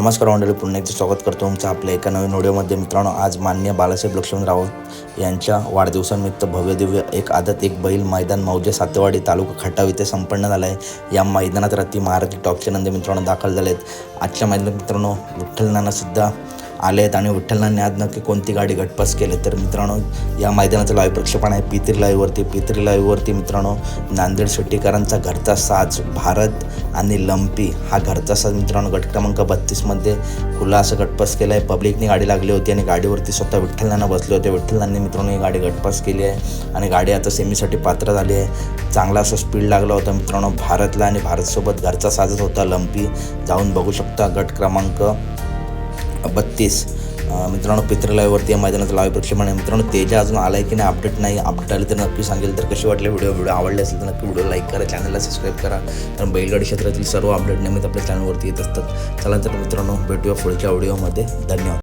नमस्कार मंडळी पुन्हा एकदा स्वागत करतो तुमचं आपल्या एका नवीन व्हिडिओमध्ये. मित्रांनो आज मान्य बाळासाहेब लक्ष्मण राऊत यांच्या वाढदिवसानिमित्त भव्य दिव्य एक आदत एक बैल मैदान मौजे सातेवाडी तालुका खटाव इथे संपन्न झालं आहे. या मैदानात रात्री महाराष्ट्र टॉपचे नंदी मित्रांनो दाखल झाले आहेत आजच्या मैदानात मित्रांनो विठ्ठल नानासुद्धा आले आहेत आणि विठ्ठलांनी आज नक्की कोणती गाडी गटपास केली? तर मित्रांनो या मैदानाचं लाईव्ह प्रक्षेपण आहे. पित्री लाईव्हवरती पित्री लाईव्हवरती मित्रांनो नांदेड शेट्टीकरांचा घरचा साज भारत आणि लंपी हा घरचा साज मित्रांनो गट क्रमांक बत्तीसमध्ये खुला असं गटपास केला आहे पब्लिकने गाडी लागली होती आणि गाडीवरती स्वतः विठ्ठलांना बसले होते. विठ्ठलांनी मित्रांनो ही गाडी गटपास केली आहे आणि गाडी आता सेमीसाठी पात्र झाली आहे. चांगला असं स्पीड लागला होता मित्रांनो भारतला आणि भारतसोबत घरचा साजत होता लंपी. जाऊन बघू शकता गट क्रमांक बत्तीस. मित्रांनो पित्र या मैदानाचं लाईव्ह प्रक्षेपण आहे. मित्रांनो तेजा अजून आलाय की नाही अपडेट नाही अपडेट आले तर नक्की सांगेल. तर कशी वाटले व्हिडिओ व्हिडिओ आवडले असेल तर नक्की व्हिडिओ लाईक करा चॅनलला सबस्क्राईब करा. कारण बैलगाडी क्षेत्रातील सर्व अपडेट नेहमीच आपल्या चॅनलवरती येत असतात. चला तर मित्रांनो भेटूया पुढच्या व्हिडिओमध्ये धन्यवाद.